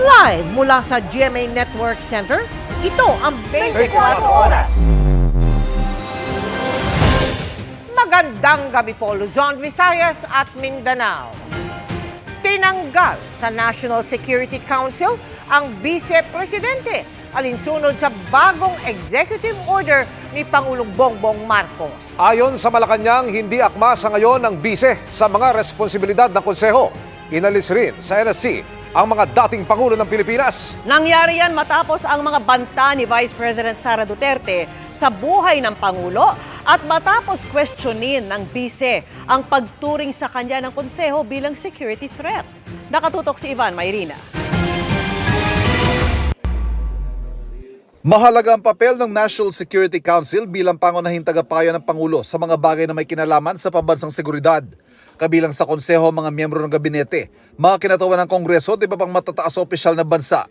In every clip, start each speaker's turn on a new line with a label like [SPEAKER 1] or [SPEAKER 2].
[SPEAKER 1] Live mula sa GMA Network Center, ito ang 24 Oras. Magandang gabi po Luzon, Visayas at Mindanao. Tinanggal sa National Security Council ang Vice Presidente alinsunod sa bagong executive order ni Pangulong Bongbong Marcos.
[SPEAKER 2] Ayon sa Malacanang, hindi akma sa ngayon ng bise sa mga responsibilidad ng konseho. Inalis rin sa NSC ang mga dating Pangulo ng Pilipinas.
[SPEAKER 3] Nangyari yan matapos ang mga banta ni Vice President Sara Duterte sa buhay ng Pangulo at matapos questionin ng bise ang pagturing sa kanya ng konseho bilang security threat. Nakatutok si Ivan Mayrina.
[SPEAKER 4] Mahalaga ang papel ng National Security Council bilang pangunahing tagapayo ng Pangulo sa mga bagay na may kinalaman sa pambansang seguridad. Kabilang sa konseho mga miyembro ng gabinete, mga kinatawan ng Kongreso at iba pang matataas opisyal na bansa.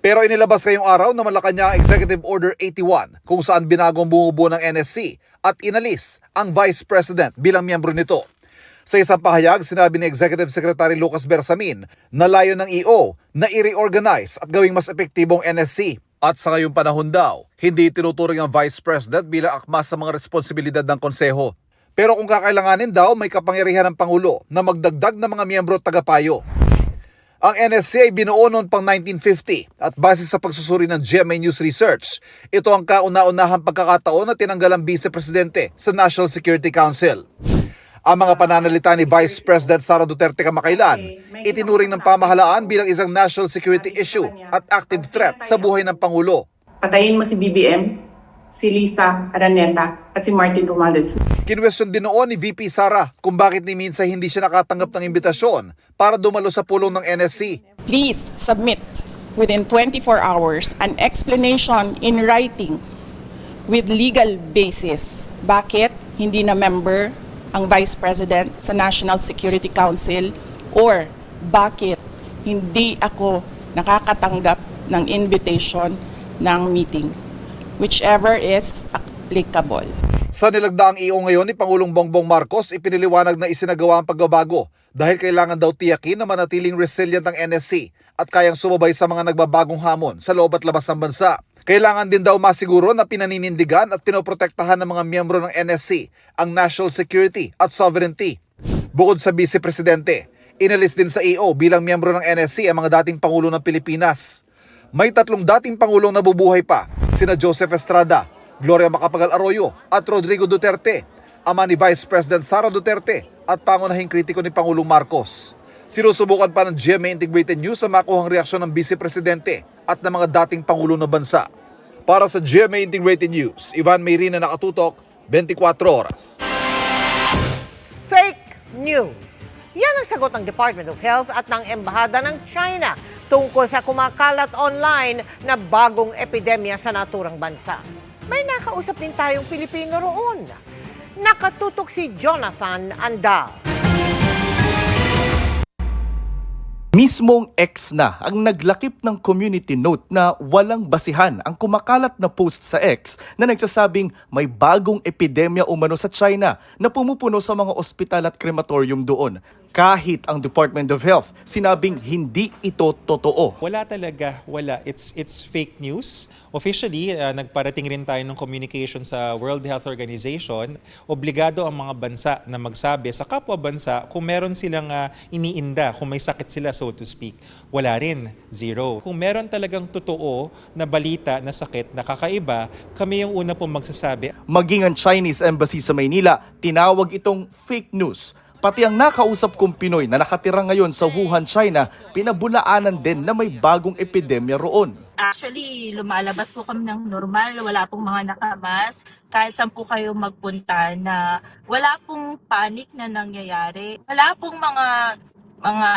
[SPEAKER 4] Pero inilabas ngayong araw na Malacanang Executive Order 81 kung saan binagong bumubuo ng NSC at inalis ang Vice President bilang miyembro nito. Sa isang pahayag, sinabi ni Executive Secretary Lucas Bersamin na layo ng EO na i-reorganize at gawing mas epektibong NSC. At sa ngayong panahon daw, hindi tinuturing ang Vice President bilang akma sa mga responsibilidad ng konseho. Pero kung kakailanganin daw, may kapangyarihan ng Pangulo na magdagdag ng mga miyembro tagapayo. Ang NSC ay binuo noon pang 1950 at base sa pagsusuri ng GMA News Research, ito ang kauna-unahang pagkakataon na tinanggal ang Vice Presidente sa National Security Council. Ang mga pananalita ni Vice President Sara Duterte kamakailan, itinuring ng pamahalaan bilang isang national security issue at active threat sa buhay ng Pangulo.
[SPEAKER 5] Patayin mo si BBM, si Lisa Araneta, at si Martin Romales.
[SPEAKER 4] Kinwestiyon din noon ni VP Sara kung bakit ni minsan hindi siya nakatanggap ng imbitasyon para dumalo sa pulong ng NSC.
[SPEAKER 6] please submit within 24 hours an explanation in writing with legal basis bakit hindi na member ang Vice President sa National Security Council or bakit hindi ako nakakatanggap ng invitation ng meeting whichever is applicable.
[SPEAKER 4] Sa nilagdaang EO ngayon ni Pangulong Bongbong Marcos, ipiniliwanag na isinagawa ang pagbabago dahil kailangan daw tiyakin na manatiling resilient ang NSC at kayang sumabay sa mga nagbabagong hamon sa loob at labas ng bansa. Kailangan din daw masiguro na pinaninindigan at pinoprotektahan ng mga miyembro ng NSC ang national security at sovereignty. Bukod sa Vice Presidente, inalis din sa EO bilang miyembro ng NSC ang mga dating Pangulo ng Pilipinas. May tatlong dating Pangulong nabubuhay pa, sina Joseph Estrada, Gloria Macapagal Arroyo at Rodrigo Duterte, ama ni Vice President Sara Duterte at pangunahing kritiko ni Pangulong Marcos. Sinusubukan pa ng GMA Integrated News sa makuhang reaksyon ng Vice Presidente at ng mga dating Pangulo ng bansa. Para sa GMA Integrated News, Ivan Mayrina nakatutok, 24 oras.
[SPEAKER 1] Fake news. Yan ang sagot ng Department of Health at ng Embahada ng China tungkol sa kumakalat online na bagong epidemya sa naturang bansa. May nakausap din tayong Pilipino roon. Nakatutok si Jonathan Andal.
[SPEAKER 7] Mismong ex na ang naglakip ng community note na walang basihan ang kumakalat na post sa X na nagsasabing may bagong epidemya umano sa China na pumupuno sa mga ospital at krematorium doon. Kahit ang Department of Health sinabing hindi ito totoo.
[SPEAKER 8] Wala talaga, wala. It's it's fake news. Officially, uh, nagparating rin tayo ng communication sa World Health Organization. Obligado ang mga bansa na magsabi sa kapwa bansa kung meron silang uh, iniinda, kung may sakit sila so to speak. Wala rin, zero. Kung meron talagang totoo na balita na sakit na kakaiba, kami yung una pong magsasabi.
[SPEAKER 7] Maging ang Chinese Embassy sa Maynila, tinawag itong fake news. Pati ang nakausap kong Pinoy na nakatira ngayon sa Wuhan, China, pinabulaanan din na may bagong epidemya roon.
[SPEAKER 9] Actually, lumalabas po kami ng normal, wala pong mga nakamas. Kahit saan po kayo magpunta na wala pong panic na nangyayari. Wala pong mga mga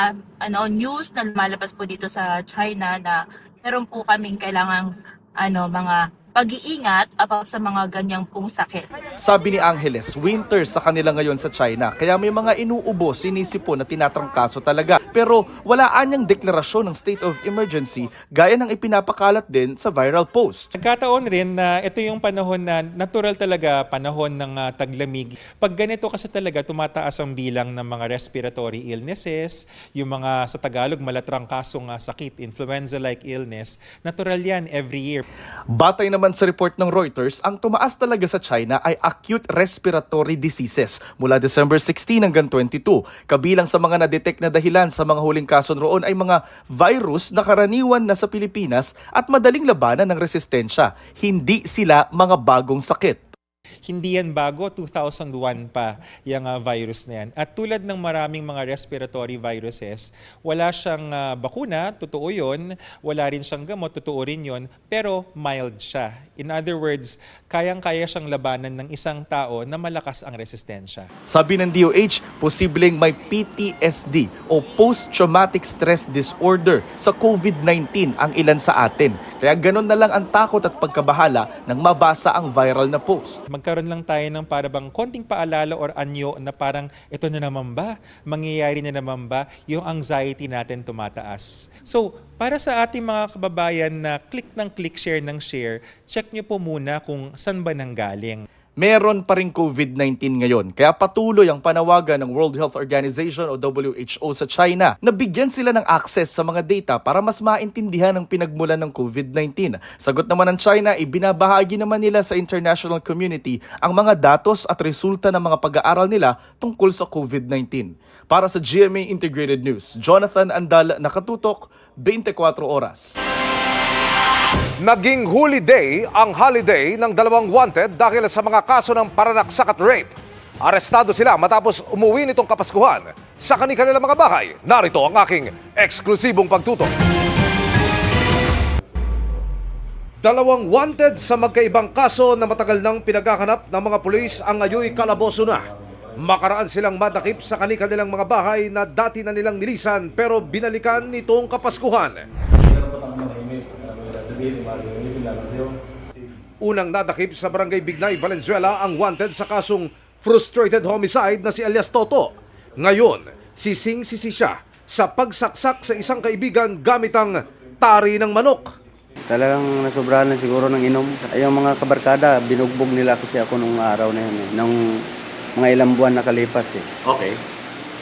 [SPEAKER 9] ano news na lumalabas po dito sa China na meron po kaming kailangang ano mga pag-iingat about sa mga ganyang pong sakit.
[SPEAKER 7] Sabi ni Angeles, winter sa kanila ngayon sa China. Kaya may mga inuubo, sinisipon na tinatrangkaso talaga. Pero wala anyang deklarasyon ng state of emergency gaya ng ipinapakalat din sa viral post.
[SPEAKER 8] Nagkataon rin na ito yung panahon na natural talaga panahon ng ah, taglamig. Pag ganito kasi talaga tumataas ang bilang ng mga respiratory illnesses, yung mga sa Tagalog malatrangkasong ah, sakit, influenza-like illness. Natural yan every year.
[SPEAKER 7] Batay naman sa report ng Reuters, ang tumaas talaga sa China ay acute respiratory diseases mula December 16 hanggang 22. Kabilang sa mga na-detect na dahilan sa mga huling kaso roon ay mga virus na karaniwan na sa Pilipinas at madaling labanan ng resistensya. Hindi sila mga bagong sakit.
[SPEAKER 8] Hindi yan bago, 2001 pa yung ah, virus na yan. At tulad ng maraming mga respiratory viruses, wala siyang ah, bakuna, totoo yun. Wala rin siyang gamot, totoo rin yun. Pero mild siya. In other words, kayang-kaya siyang labanan ng isang tao na malakas ang resistensya.
[SPEAKER 7] Sabi ng DOH, posibleng may PTSD o Post-Traumatic Stress Disorder sa COVID-19 ang ilan sa atin. Kaya ganun na lang ang takot at pagkabahala nang mabasa ang viral na post.
[SPEAKER 8] Magkaroon lang tayo ng parabang konting paalala or anyo na parang ito na naman ba? Mangyayari na naman ba? Yung anxiety natin tumataas. So, para sa ating mga kababayan na click ng click, share ng share, check nyo po muna kung saan ba nanggaling.
[SPEAKER 7] Meron pa rin COVID-19 ngayon, kaya patuloy ang panawagan ng World Health Organization o WHO sa China na bigyan sila ng access sa mga data para mas maintindihan ang pinagmulan ng COVID-19. Sagot naman ng China, ibinabahagi naman nila sa international community ang mga datos at resulta ng mga pag-aaral nila tungkol sa COVID-19. Para sa GMA Integrated News, Jonathan Andal, nakatutok, 24 oras.
[SPEAKER 2] Naging holiday ang holiday ng dalawang wanted dahil sa mga kaso ng paranaksak at rape. Arestado sila matapos umuwi nitong Kapaskuhan sa kanilang mga bahay. Narito ang aking eksklusibong pagtutok. Dalawang wanted sa magkaibang kaso na matagal nang pinaghahanap ng mga pulis ang ngayoy kalaboso na. Makaraan silang madakip sa kanilang mga bahay na dati na nilang nilisan pero binalikan nitong Kapaskuhan. Unang nadakip sa Barangay Bignay, Valenzuela ang wanted sa kasong frustrated homicide na si alias Toto. Ngayon, sising-sisi siya sa pagsaksak sa isang kaibigan gamit ang tari ng manok.
[SPEAKER 10] Talagang nasobrahan lang siguro ng inom. Yung mga kabarkada, binugbog nila kasi ako nung araw na yun. Eh. Nung mga ilang buwan nakalipas eh.
[SPEAKER 2] Okay.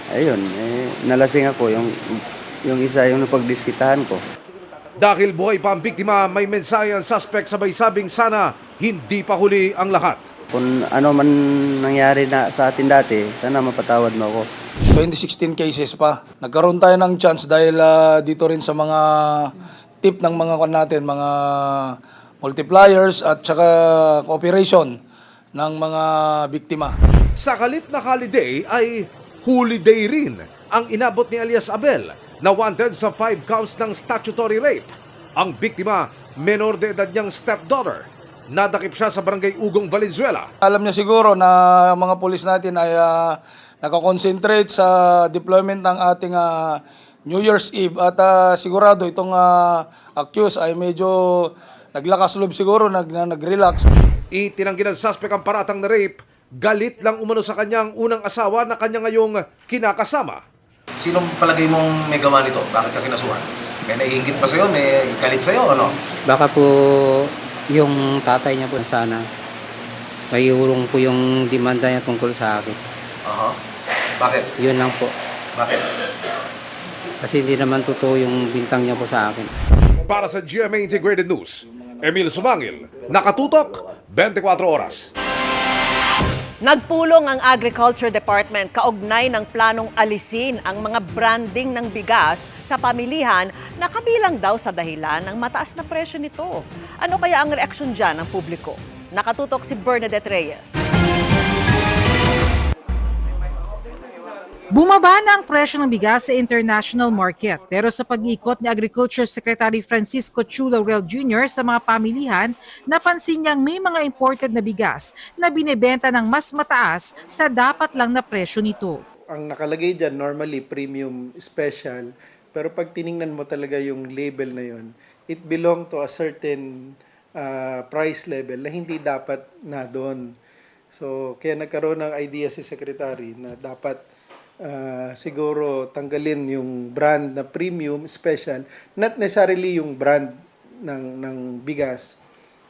[SPEAKER 10] Ayun, eh, nalasing ako. Yung, yung isa yung napagdiskitahan ko.
[SPEAKER 2] Dahil buhay pa ang biktima, may mensahe ang suspect sabay sabing sana hindi pa huli ang lahat.
[SPEAKER 10] Kung ano man nangyari na sa atin dati, sana mapatawad mo ako.
[SPEAKER 11] 2016 cases pa. Nagkaroon tayo ng chance dahil ah, dito rin sa mga tip ng mga kon natin, mga multipliers at saka cooperation ng mga biktima.
[SPEAKER 2] Sa kalit na holiday ay holiday rin ang inabot ni alias Abel na wanted sa five counts ng statutory rape. Ang biktima, menor de edad niyang stepdaughter. Nadakip siya sa barangay Ugong, Valenzuela.
[SPEAKER 11] Alam niya siguro na mga pulis natin ay ah, nakakonsentrate sa deployment ng ating ah, New Year's Eve at ah, sigurado itong ah, accused ay medyo naglakas loob siguro, nag, na- nag-relax.
[SPEAKER 2] Itinanggi ng suspect ang paratang na rape. Galit lang umano sa kanyang unang asawa na kanya ngayong kinakasama.
[SPEAKER 12] Sinong palagay mong may gawa nito? Bakit ka kinasuhan? May naiingit pa sa'yo? May galit sa'yo? Ano?
[SPEAKER 13] Baka po yung tatay niya po sana may urong po yung demanda niya tungkol sa akin.
[SPEAKER 12] Aha. Bakit?
[SPEAKER 13] Yun lang po.
[SPEAKER 12] Bakit?
[SPEAKER 13] Kasi hindi naman totoo yung bintang niya po sa akin.
[SPEAKER 2] Para sa GMA Integrated News, Emil Sumangil, nakatutok, 24 oras.
[SPEAKER 3] Nagpulong ang Agriculture Department kaugnay ng planong alisin ang mga branding ng bigas sa pamilihan na kabilang daw sa dahilan ng mataas na presyo nito. Ano kaya ang reaksyon dyan ng publiko? Nakatutok si Bernadette Reyes.
[SPEAKER 14] Bumaba na ang presyo ng bigas sa international market pero sa pag-ikot ni Agriculture Secretary Francisco Chu Laurel Jr. sa mga pamilihan, napansin niyang may mga imported na bigas na binebenta ng mas mataas sa dapat lang na presyo nito.
[SPEAKER 11] Ang nakalagay dyan, normally premium special, pero pag tiningnan mo talaga yung label na yon, it belong to a certain ah, price level na hindi dapat na doon. So, kaya nagkaroon ng idea si Secretary na dapat ah, siguro tanggalin yung brand na premium, special, not necessarily yung brand ng, ng bigas,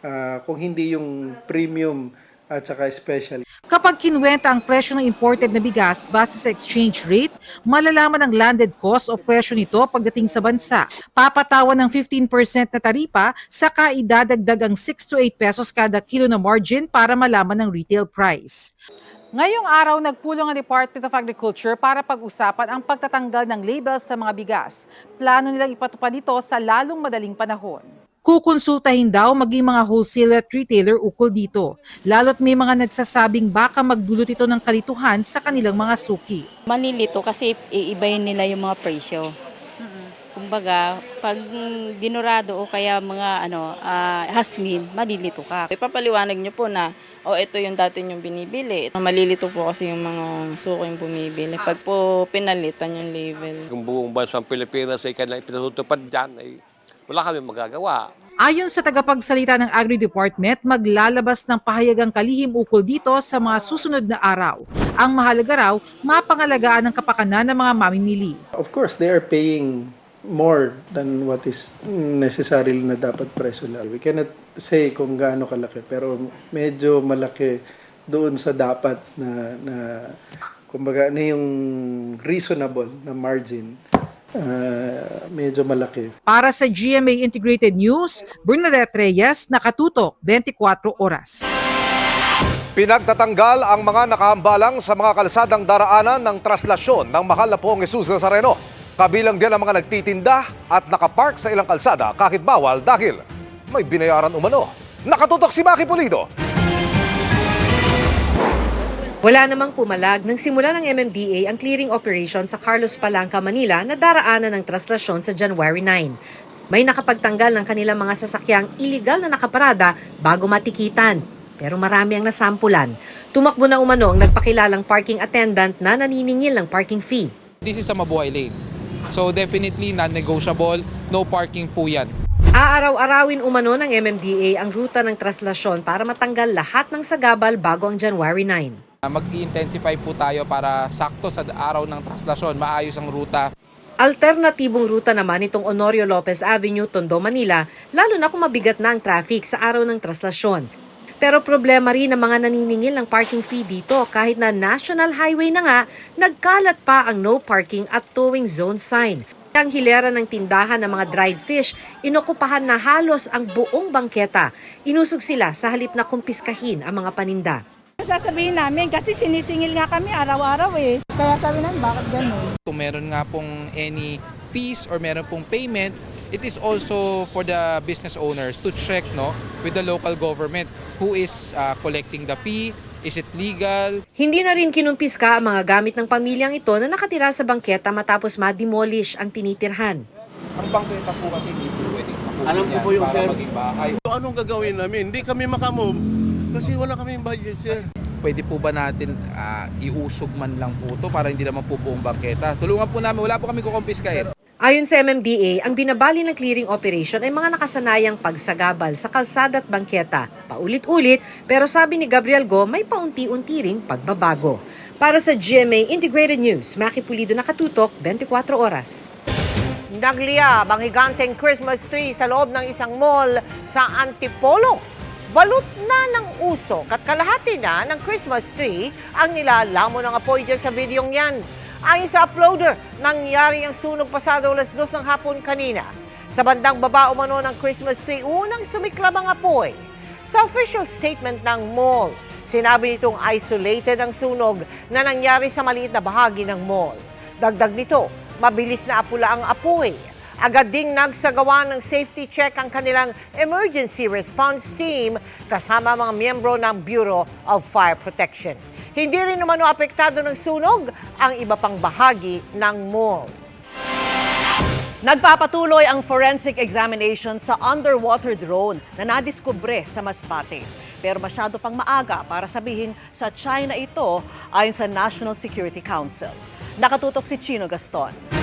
[SPEAKER 11] ah, kung hindi yung premium at saka special.
[SPEAKER 14] Kapag kinuwenta ang presyo ng imported na bigas base sa exchange rate, malalaman ang landed cost o presyo nito pagdating sa bansa. Papatawan ng 15% na taripa, saka idadagdag ang 6 to 8 pesos kada kilo na margin para malaman ang retail price. Ngayong araw, nagpulong ang Department of Agriculture para pag-usapan ang pagtatanggal ng labels sa mga bigas. Plano nilang ipatupad ito sa lalong madaling panahon. Kukonsultahin daw maging mga wholesaler at retailer ukol dito, lalo't may mga nagsasabing baka magdulot ito ng kalituhan sa kanilang mga suki.
[SPEAKER 15] Manilito kasi iibayin nila yung mga presyo. Kumbaga, pag dinurado o kaya mga ano, ah, hasmin, malilito ka.
[SPEAKER 16] Ipapaliwanag niyo po na, oh, ito yung dati yung binibili. Malilito po kasi yung mga suko yung bumibili. Pag po pinalitan yung label.
[SPEAKER 17] Kung buong bansang Pilipinas ay kailangan pinatutupad dyan, ay wala kami magagawa.
[SPEAKER 14] Ayon sa tagapagsalita ng Agri-Department, maglalabas ng pahayagang kalihim ukol dito sa mga susunod na araw. Ang mahalaga raw, mapangalagaan ang kapakanan ng mga mamimili.
[SPEAKER 11] Of course, they are paying more than what is necessarily na dapat presyo lang. We cannot say kung gaano kalaki, pero medyo malaki doon sa dapat na, na kumbaga, ano yung reasonable na margin, ah, medyo malaki.
[SPEAKER 14] Para sa GMA Integrated News, Bernadette Reyes, nakatutok 24 oras.
[SPEAKER 2] Pinagtatanggal ang mga nakahambalang sa mga kalsadang daraanan ng traslasyon ng mahal na poong Jesus Nazareno. Kabilang din ang mga nagtitinda at nakapark sa ilang kalsada kahit bawal dahil may binayaran umano. Nakatutok si Maki Pulido.
[SPEAKER 18] Wala namang pumalag nang simula ng MMDA ang clearing operation sa Carlos Palanca, Manila na daraanan ng traslasyon sa January 9. May nakapagtanggal ng kanilang mga sasakyang iligal na nakaparada bago matikitan. Pero marami ang nasampulan. Tumakbo na umano ang nagpakilalang parking attendant na naniningil ng parking fee.
[SPEAKER 19] This is a mabuhay lane. So definitely non-negotiable, no parking po yan.
[SPEAKER 18] Aaraw-arawin umano ng MMDA ang ruta ng traslasyon para matanggal lahat ng sagabal bago ang January 9.
[SPEAKER 19] Uh, Mag-intensify po tayo para sakto sa araw ng traslasyon, maayos ang ruta.
[SPEAKER 18] Alternatibong ruta naman itong Honorio Lopez Avenue, Tondo, Manila, lalo na kung mabigat na ang traffic sa araw ng traslasyon. Pero problema rin ang mga naniningil ng parking fee dito kahit na national highway na nga, nagkalat pa ang no parking at towing zone sign. Ang hilera ng tindahan ng mga dried fish, inokupahan na halos ang buong bangketa. Inusog sila sa halip na kumpiskahin ang mga paninda.
[SPEAKER 20] Sasabihin namin kasi sinisingil nga kami araw-araw eh. Kaya sabi namin bakit ganun?
[SPEAKER 19] Kung meron nga pong any fees or meron pong payment, it is also for the business owners to check no with the local government who is uh, collecting the fee, is it legal,
[SPEAKER 18] Hindi na rin kinumpiska ang mga gamit ng pamilyang ito na nakatira sa bangketa matapos ma-demolish ang tinitirhan.
[SPEAKER 19] Ang bangketa po kasi hindi po pwedeng sakunin
[SPEAKER 21] Alam ko po yung
[SPEAKER 19] para
[SPEAKER 21] sir.
[SPEAKER 19] maging bahay.
[SPEAKER 21] So, anong gagawin namin? Hindi kami makamove kasi wala kaming budget, sir.
[SPEAKER 19] Pwede po ba natin ah, iusog man lang po to para hindi naman po buong bangketa? Tulungan po namin, wala po kami kukumpiskahin.
[SPEAKER 18] Ayon sa MMDA, ang binabali ng clearing operation ay mga nakasanayang pagsagabal sa kalsada at bangketa, paulit-ulit, pero sabi ni Gabriel Go, may paunti-unti ring pagbabago. Para sa GMA Integrated News, Maki Pulido nakatutok, 24 oras.
[SPEAKER 1] Nagliyab ang higanteng Christmas tree sa loob ng isang mall sa Antipolo. Balot na ng usok at kalahati na ng Christmas tree ang nilalamo ng apoy dyan sa videong yan. Ayon sa uploader, nangyari ang sunog pasado alas dos ng hapon kanina. Sa bandang baba umano ng Christmas tree, unang sumiklab ang apoy. Sa official statement ng mall, sinabi nitong isolated ang sunog na nangyari sa maliit na bahagi ng mall. Dagdag nito, mabilis na apula ang apoy. Agad ding nagsagawa ng safety check ang kanilang emergency response team kasama mga miyembro ng Bureau of Fire Protection. Hindi rin naman apektado ng sunog ang iba pang bahagi ng mall.
[SPEAKER 3] Nagpapatuloy ang forensic examination sa underwater drone na nadiskubre sa Masbate. Pero masyado pang maaga para sabihin sa China ito ayon sa National Security Council. Nakatutok si Chino Gaston.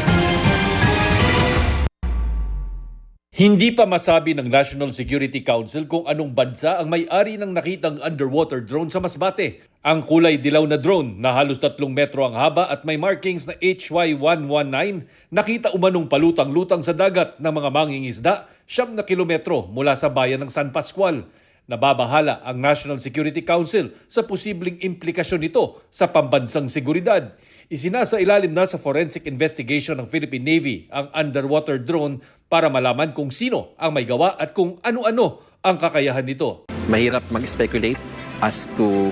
[SPEAKER 22] Hindi pa masabi ng National Security Council kung anong bansa ang may-ari ng nakitang underwater drone sa Masbate. Ang kulay dilaw na drone na halos tatlong metro ang haba at may markings na HY119 nakita umanong palutang-lutang sa dagat ng mga mangingisda siyam na kilometro mula sa bayan ng San Pascual. Nababahala ang National Security Council sa posibleng implikasyon nito sa pambansang seguridad. Isinasa ilalim na sa forensic investigation ng Philippine Navy ang underwater drone para malaman kung sino ang may gawa at kung ano-ano ang kakayahan nito.
[SPEAKER 23] mahirap mag-speculate as to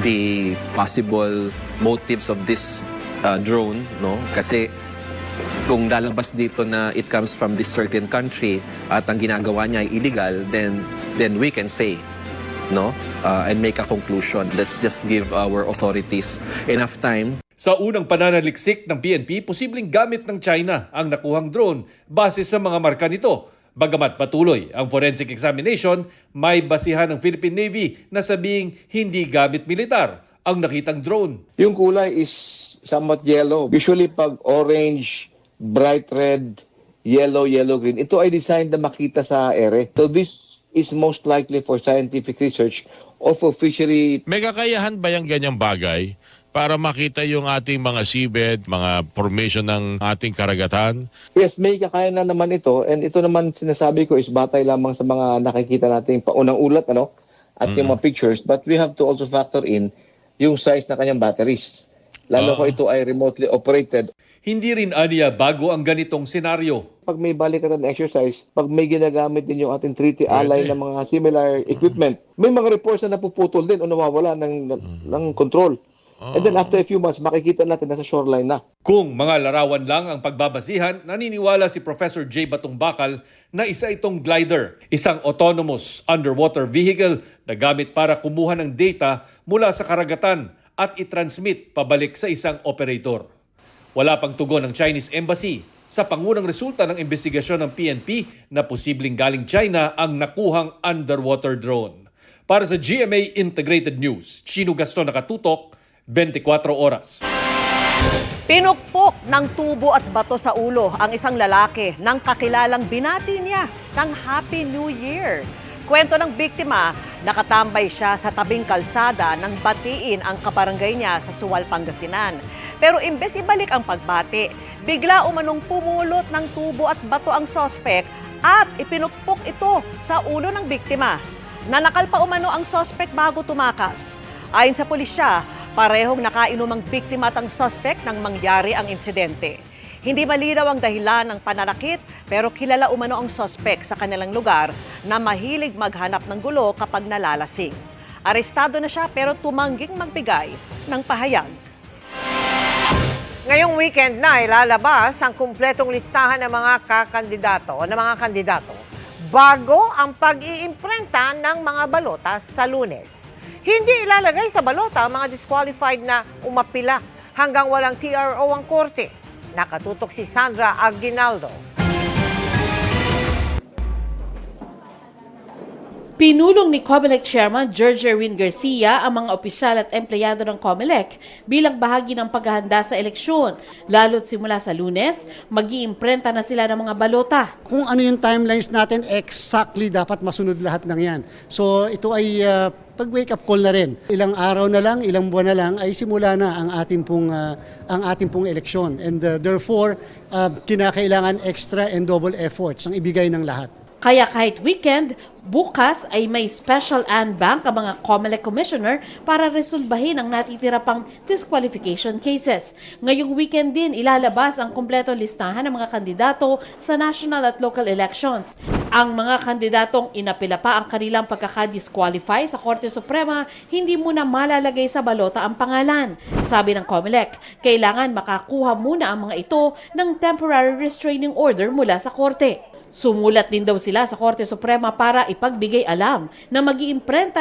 [SPEAKER 23] the possible motives of this uh, drone no kasi kung lalabas dito na it comes from this certain country at ang ginagawa niya ay illegal then then we can say no uh, and make a conclusion let's just give our authorities enough time
[SPEAKER 22] Sa unang pananaliksik ng PNP, posibleng gamit ng China ang nakuhang drone base sa mga marka nito. Bagamat patuloy ang forensic examination, may basihan ng Philippine Navy na sabing hindi gamit militar ang nakitang drone.
[SPEAKER 24] Yung kulay is somewhat yellow. Usually pag orange, bright red, yellow, yellow, green, ito ay designed na makita sa ere. So this is most likely for scientific research or for fishery
[SPEAKER 25] May kakayahan ba yung ganyang bagay para makita yung ating mga seabed, mga formation ng ating karagatan?
[SPEAKER 24] Yes, may kakaya na naman ito and ito naman sinasabi ko is batay lamang sa mga nakikita nating paunang ulat ano at yung mga pictures but we have to also factor in yung size na kanyang batteries. Lalo ko ito ay remotely operated.
[SPEAKER 22] Hindi rin aniya bago ang ganitong senaryo.
[SPEAKER 24] Pag may balikatan exercise, pag may ginagamit din yung ating treaty ally ng mga similar equipment, may mga reports na napuputol din o nawawala ng, ng control. And then after a few months, makikita natin nasa shoreline na.
[SPEAKER 22] Kung mga larawan lang ang pagbabasihan, naniniwala si Professor J. Batong Bakal na isa itong glider, isang autonomous underwater vehicle na gamit para kumuha ng data mula sa karagatan at i-transmit pabalik sa isang operator. Wala pang tugon ng Chinese Embassy sa pangunang resulta ng investigasyon ng PNP na posibleng galing China ang nakuhang underwater drone. Para sa GMA Integrated News, Chino Gaston nakatutok, 24 oras.
[SPEAKER 3] Pinukpok ng tubo at bato sa ulo ang isang lalaki nang kakilalang binati niya ng Happy New Year. Kwento ng biktima, nakatambay siya sa tabing kalsada nang batiin ang kabarangay niya sa Suwal, Pangasinan. Pero imbes ibalik ang pagbati, bigla umanong pumulot ng tubo at bato ang sospek at ipinukpok ito sa ulo ng biktima. Nanakal pa umano ang sospek bago tumakas. Ayon sa pulisya, parehong nakainom ang biktima at ang suspect nang mangyari ang insidente. Hindi malinaw ang dahilan ng pananakit pero kilala umano ang suspect sa kanilang lugar na mahilig maghanap ng gulo kapag nalalasing. Arestado na siya pero tumangging magbigay ng pahayag.
[SPEAKER 1] Ngayong weekend na ilalabas ang kumpletong listahan ng mga kakandidato o ng mga kandidato bago ang pag-iimprenta ng mga balota sa lunes. Hindi ilalagay sa balota ang mga disqualified na umapila hanggang walang TRO ang korte. Nakatutok si Sandra Aguinaldo.
[SPEAKER 26] Pinulong ni COMELEC Chairman George Erwin Garcia ang mga opisyal at empleyado ng COMELEC bilang bahagi ng paghahanda sa eleksyon. Lalo't simula sa lunes, mag iimprenta na sila ng mga balota.
[SPEAKER 27] Kung ano yung timelines natin, exactly dapat masunod lahat ng yan. So ito ay uh, pag-wake up call na rin. Ilang araw na lang, ilang buwan na lang ay simula na ang ating pong uh, ang ating pong eleksyon. And uh, therefore, uh, kinakailangan extra and double efforts ang ibigay ng lahat.
[SPEAKER 26] Kaya kahit weekend, bukas ay may special bank ang mga COMELEC Commissioner para resolbahin ang natitira pang disqualification cases. Ngayong weekend din ilalabas ang kumpleto listahan ng mga kandidato sa national at local elections. Ang mga kandidatong inapila pa ang kanilang pagkakadisqualify sa Korte Suprema, hindi muna malalagay sa balota ang pangalan. Sabi ng COMELEC, kailangan makakuha muna ang mga ito ng temporary restraining order mula sa korte. Sumulat din daw sila sa Korte Suprema para ipagbigay alam na mag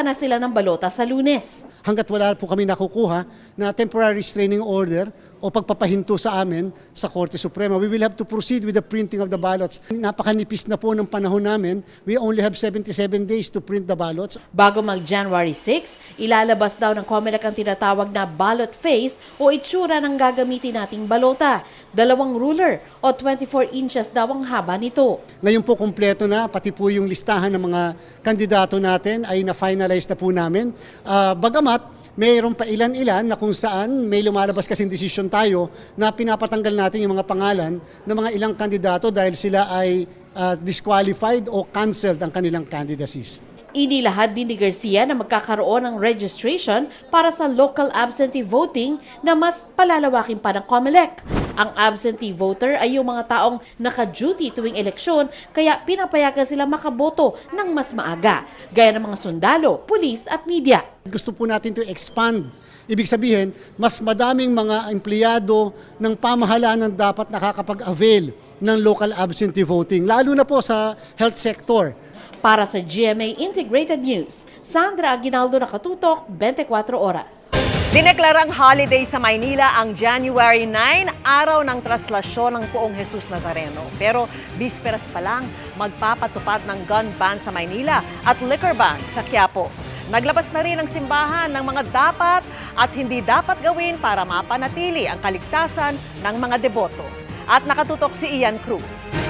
[SPEAKER 26] na sila ng balota sa lunes.
[SPEAKER 27] Hanggat wala po kami nakukuha na temporary restraining order o pagpapahinto sa amin sa Korte Suprema. We will have to proceed with the printing of the ballots. Napakanipis na po ng panahon namin. We only have 77 days to print the ballots.
[SPEAKER 26] Bago mag January 6, ilalabas daw ng COMELEC ang tinatawag na ballot face o itsura ng gagamitin nating balota. Dalawang ruler o 24 inches daw ang haba nito.
[SPEAKER 27] Ngayon po kumpleto na, pati po yung listahan ng mga kandidato natin ay na-finalize na po namin. Ah, bagamat, mayroon pa ilan-ilan na kung saan may lumalabas kasing desisyon tayo na pinapatanggal natin yung mga pangalan ng mga ilang kandidato dahil sila ay ah, disqualified o cancelled ang kanilang candidacies.
[SPEAKER 26] Inilahad din ni Garcia na magkakaroon ng registration para sa local absentee voting na mas palalawakin pa ng COMELEC. Ang absentee voter ay yung mga taong naka-duty tuwing eleksyon kaya pinapayagan sila makaboto ng mas maaga, gaya ng mga sundalo, pulis at media.
[SPEAKER 27] Gusto po natin to expand. Ibig sabihin, mas madaming mga empleyado ng pamahalaan ang dapat nakakapag-avail ng local absentee voting, lalo na po sa health sector.
[SPEAKER 26] Para sa GMA Integrated News, Sandra Aguinaldo nakatutok, 24 oras.
[SPEAKER 3] Dineklarang holiday sa Maynila ang January 9, araw ng traslasyon ng poong Jesus Nazareno. Pero bisperas pa lang, magpapatupad ng gun ban sa Maynila at liquor ban sa Quiapo. Naglabas na rin ang simbahan ng mga dapat at hindi dapat gawin para mapanatili ang kaligtasan ng mga deboto. At nakatutok si Ian Cruz.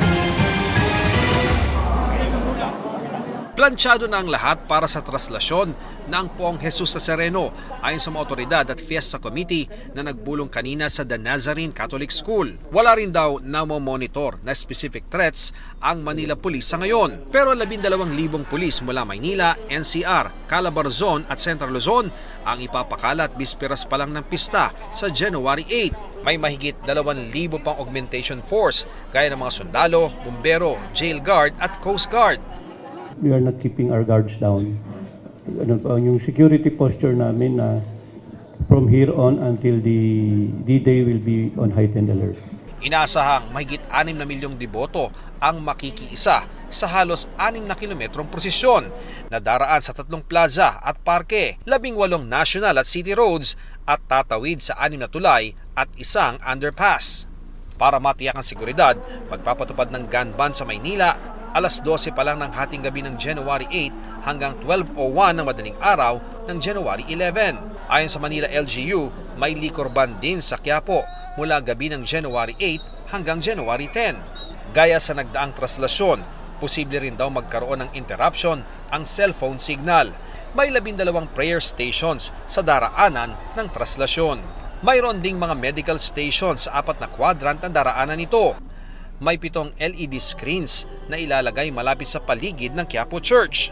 [SPEAKER 28] Planchado na ang lahat para sa traslasyon ng Poong Jesus Nazareno ayon sa mga otoridad at Fiesta Committee na nagbulong kanina sa The Nazarene Catholic School. Wala rin daw na monitor na specific threats ang Manila Police sa ngayon. Pero 12,000 pulis mula Maynila, NCR, Calabarzon at Central Luzon ang ipapakalat bisperas pa lang ng pista sa January 8. May mahigit 2,000 pang augmentation force gaya ng mga sundalo, bumbero, jail guard at coast guard.
[SPEAKER 29] We are not keeping our guards down. Ano po, yung security posture namin na from here on until the D-Day will be on heightened alert.
[SPEAKER 28] Inaasahang mahigit 6 na milyong deboto ang makikiisa sa halos 6 na kilometrong prosesyon na daraan sa tatlong plaza at parke, 18 national at city roads at tatawid sa 6 na tulay at isang underpass. Para matiyak ang seguridad, magpapatupad ng gun ban sa Maynila alas 12 pa lang ng hating gabi ng January 8 hanggang 12.01 ng madaling araw ng January 11. Ayon sa Manila LGU, may liquor ban din sa Quiapo mula gabi ng January 8 hanggang January 10. Gaya sa nagdaang traslasyon, posible rin daw magkaroon ng interruption ang cellphone signal. May labindalawang prayer stations sa daraanan ng traslasyon. Mayroon ding mga medical stations sa apat na kwadrant ng daraanan nito may pitong LED screens na ilalagay malapit sa paligid ng Quiapo Church.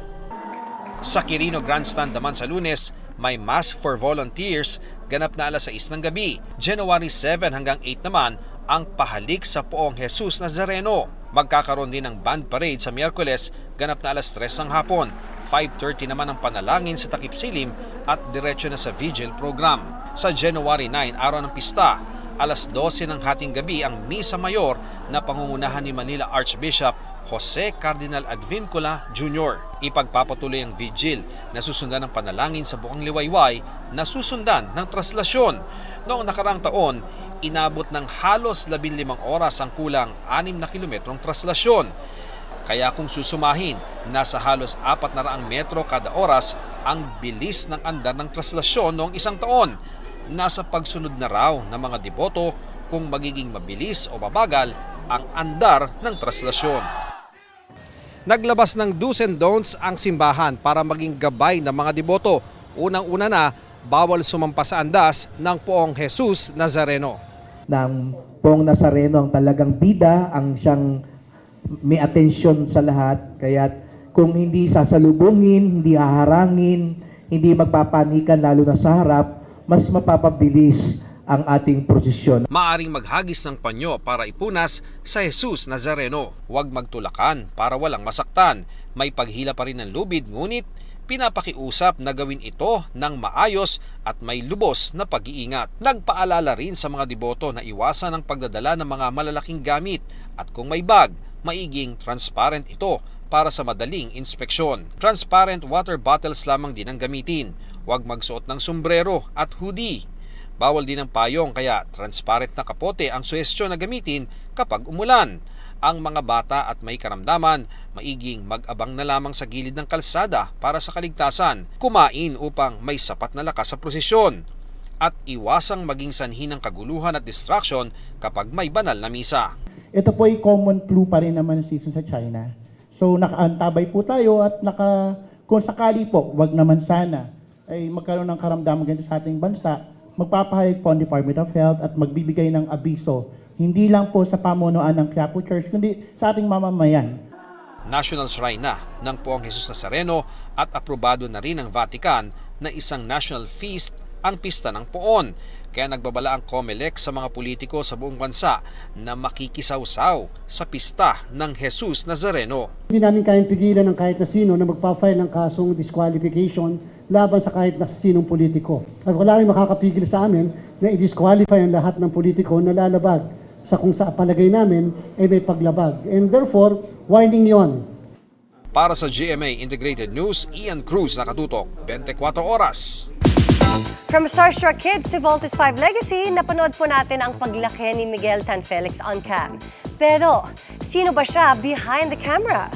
[SPEAKER 28] Sa Quirino Grandstand naman sa lunes, may Mass for Volunteers ganap na alas 6 ng gabi. January 7 hanggang 8 naman ang pahalik sa poong Jesus Nazareno. Magkakaroon din ng band parade sa Miyerkules ganap na alas 3 ng hapon. 5.30 naman ang panalangin sa Takip Silim at diretso na sa vigil program. Sa January 9, araw ng pista, alas 12 ng hating gabi ang Misa Mayor na pangungunahan ni Manila Archbishop Jose Cardinal Advincula Jr. Ipagpapatuloy ang vigil na susundan ng panalangin sa buong liwayway na susundan ng traslasyon. Noong nakaraang taon, inabot ng halos 15 oras ang kulang 6 na kilometrong traslasyon. Kaya kung susumahin, nasa halos 400 metro kada oras ang bilis ng andar ng traslasyon noong isang taon nasa pagsunod na raw ng mga deboto kung magiging mabilis o mabagal ang andar ng traslasyon. Naglabas ng do's and don'ts ang simbahan para maging gabay ng mga deboto. Unang-una na, bawal sumampa sa andas ng poong Jesus Nazareno.
[SPEAKER 30] ng Pong Nazareno ang talagang bida, ang siyang may atensyon sa lahat. Kaya kung hindi sasalubungin, hindi haharangin, hindi magpapanikan lalo na sa harap, mas mapapabilis ang ating prosesyon.
[SPEAKER 28] Maaring maghagis ng panyo para ipunas sa Jesus Nazareno. Huwag magtulakan para walang masaktan. May paghila pa rin ng lubid ngunit pinapakiusap na gawin ito ng maayos at may lubos na pag-iingat. Nagpaalala rin sa mga deboto na iwasan ang pagdadala ng mga malalaking gamit at kung may bag, maiging transparent ito para sa madaling inspeksyon. Transparent water bottles lamang din ang gamitin. Huwag magsuot ng sombrero at hoodie. Bawal din ang payong kaya transparent na kapote ang suhestyon na gamitin kapag umulan. Ang mga bata at may karamdaman, maiging mag-abang na lamang sa gilid ng kalsada para sa kaligtasan, kumain upang may sapat na lakas sa prosesyon, at iwasang maging sanhi ng kaguluhan at distraction kapag may banal na misa.
[SPEAKER 31] Ito po ay common flu pa rin naman season sa China. So nakaantabay po tayo at naka, kung sakali po, wag naman sana, ay magkaroon ng karamdaman ganito sa ating bansa, magpapahayag po ang Department of Health at magbibigay ng abiso, hindi lang po sa pamunuan ng Quiapo Church, kundi sa ating mamamayan.
[SPEAKER 28] National Shrine na ng Poong Jesus Nazareno at aprobado na rin ng Vatican na isang national feast ang pista ng Poon. Kaya nagbabala ang COMELEC sa mga politiko sa buong bansa na makikisawsaw sa pista ng Jesus Nazareno.
[SPEAKER 27] Hindi namin kayang pigilan ng kahit na sino na magpa-file ng kasong disqualification laban sa kahit na sinong politiko. At wala rin makakapigil sa amin na i-disqualify ang lahat ng politiko na lalabag sa kung sa palagay namin ay may paglabag. And therefore, warning yon.
[SPEAKER 28] Para sa GMA Integrated News, Ian Cruz nakatutok 24 oras.
[SPEAKER 32] From Starstruck Kids to Voltes 5 Legacy, napanood po natin ang paglaki ni Miguel Tan Felix on cam. Pero, sino ba siya behind the camera?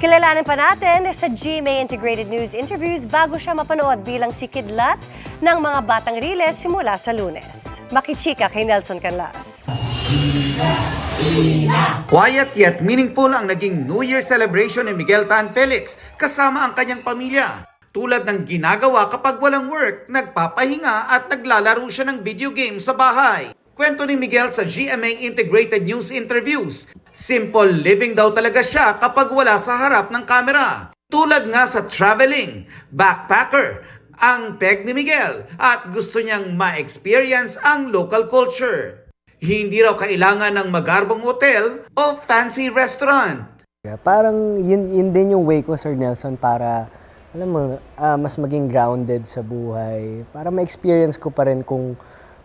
[SPEAKER 32] Kilalanin pa natin sa GMA Integrated News interviews bago siya mapanood bilang si Kidlat ng mga batang riles simula sa lunes. Makichika kay Nelson Canlas.
[SPEAKER 33] Quiet yet meaningful ang naging New Year celebration ni Miguel Tan Felix kasama ang kanyang pamilya. Tulad ng ginagawa kapag walang work, nagpapahinga at naglalaro siya ng video game sa bahay. Kwento ni Miguel sa GMA Integrated News interviews. Simple living daw talaga siya kapag wala sa harap ng kamera. Tulad nga sa traveling, backpacker, ang peg ni Miguel at gusto niyang ma-experience ang local culture. Hindi raw kailangan ng magarbong hotel o fancy restaurant.
[SPEAKER 34] Parang yun, yun din yung way ko, Sir Nelson, para alam mo, ah, mas maging grounded sa buhay. Para ma-experience ko pa rin kung,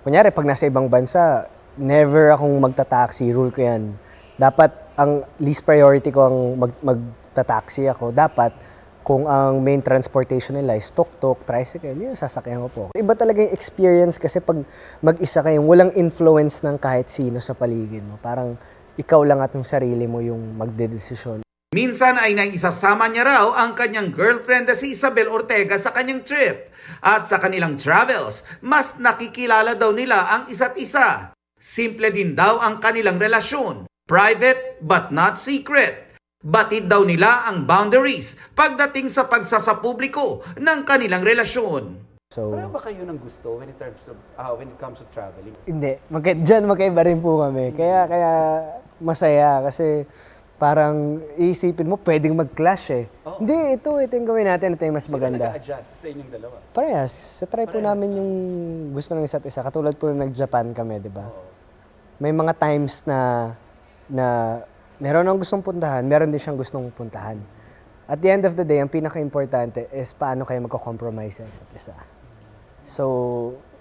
[SPEAKER 34] kunyari, pag nasa ibang bansa, never akong magta-taxi, rule ko yan. Dapat, ang least priority ko ang mag, magta-taxi ako. Dapat, kung ang main transportation nila is tuk-tuk, tricycle, yun sasakyan ko po. Iba talaga yung experience kasi pag mag-isa kayo, walang influence ng kahit sino sa paligid mo. Parang ikaw lang at yung sarili mo yung magdedesisyon.
[SPEAKER 33] Minsan ay naisasama niya raw ang kanyang girlfriend na si Isabel Ortega sa kanyang trip. At sa kanilang travels, mas nakikilala daw nila ang isa't isa. Simple din daw ang kanilang relasyon. Private but not secret. Batid daw nila ang boundaries pagdating sa pagsasapubliko ng kanilang relasyon.
[SPEAKER 34] So,
[SPEAKER 35] Pareho ba kayo ng gusto when, in terms of, ah, when it comes to traveling?
[SPEAKER 34] Hindi. Magka, dyan magkaiba rin po kami. Kaya, kaya masaya kasi parang iisipin mo pwedeng mag-clash eh. Hindi, ito, ito yung gawin natin, ito yung mas
[SPEAKER 35] Sino
[SPEAKER 34] maganda.
[SPEAKER 35] nag-adjust sa inyong dalawa?
[SPEAKER 34] Parehas. Sa try po namin yung gusto ng isa't isa. Katulad po nung nag-Japan kami, di ba? May mga times na na meron ang gustong puntahan, meron din siyang gustong puntahan. At the end of the day, ang pinaka-importante is paano kayo magko-compromise sa isa't isa. So,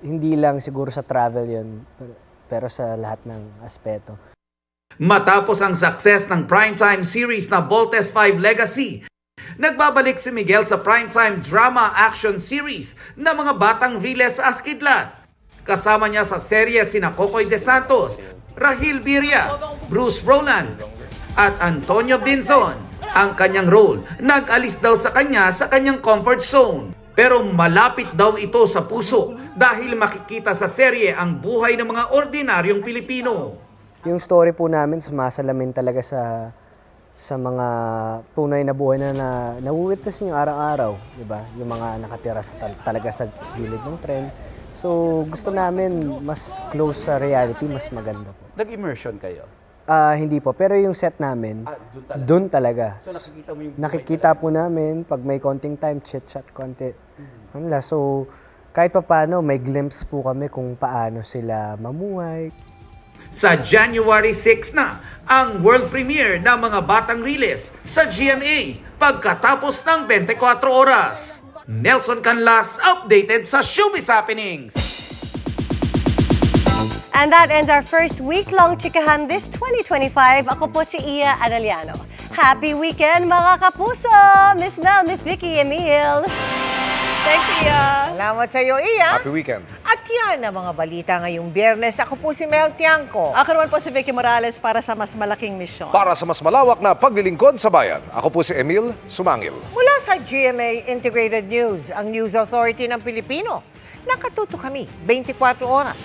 [SPEAKER 34] hindi lang siguro sa travel yun, pero, pero sa lahat ng aspeto.
[SPEAKER 33] Matapos ang success ng primetime series na Voltes 5 Legacy, nagbabalik si Miguel sa primetime drama action series na mga batang Riles Askidlat. Kasama niya sa serye sina Kokoy De Santos, Rahil Birria, Bruce Roland, at Antonio Binzon. Ang kanyang role, nag-alis daw sa kanya sa kanyang comfort zone. Pero malapit daw ito sa puso dahil makikita sa serye ang buhay ng mga ordinaryong Pilipino.
[SPEAKER 34] Yung story po namin sumasalamin talaga sa sa mga tunay na buhay na, na nawi-witness nyo araw-araw, di ba? Yung mga nakatira sa, tal- talaga sa gilid ng tren. So, gusto namin mas close sa reality, mas maganda po.
[SPEAKER 35] Nag-immersion kayo?
[SPEAKER 34] Ah, hindi po, pero yung set namin,
[SPEAKER 35] Ah, dun talaga?
[SPEAKER 34] talaga.
[SPEAKER 35] So nakikita mo yung buhay
[SPEAKER 34] Nakikita po namin, pag may konting time, chit-chat konti. So, nila. So, kahit pa paano, may glimpse po kami kung paano sila mamuhay.
[SPEAKER 33] Sa January 6 na ang world premiere ng mga Batang Riles sa GMA pagkatapos ng 24 oras. Nelson Canlas updated sa Showbiz Happenings.
[SPEAKER 32] And that ends our first week-long chikahan this 2025. Ako po si Iya Arellano. Happy weekend mga kapuso! Miss Mel, Miss Vicky, Emil. Thanks, Iya.
[SPEAKER 1] Salamat sa iyo, Iya.
[SPEAKER 2] Happy weekend.
[SPEAKER 1] At yan ang mga balita ngayong biyernes. Ako po si Mel Tiangco.
[SPEAKER 3] Ako naman po si Vicky Morales para sa mas malaking misyon.
[SPEAKER 2] Para sa mas malawak na paglilingkod sa bayan, ako po si Emil Sumangil.
[SPEAKER 1] Mula sa GMA Integrated News, ang News Authority ng Pilipino. Nakatuto kami 24 oras.